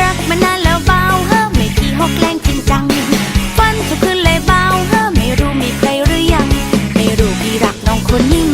รักมานานแล้วเบาเฮ้อไม่ขี้หกแรงจริงจังฟันทุกคืนเลยเบาเฮ้อไม่รู้มีใครหรือยัง ไม่รู้พี่รักน้องคนนี้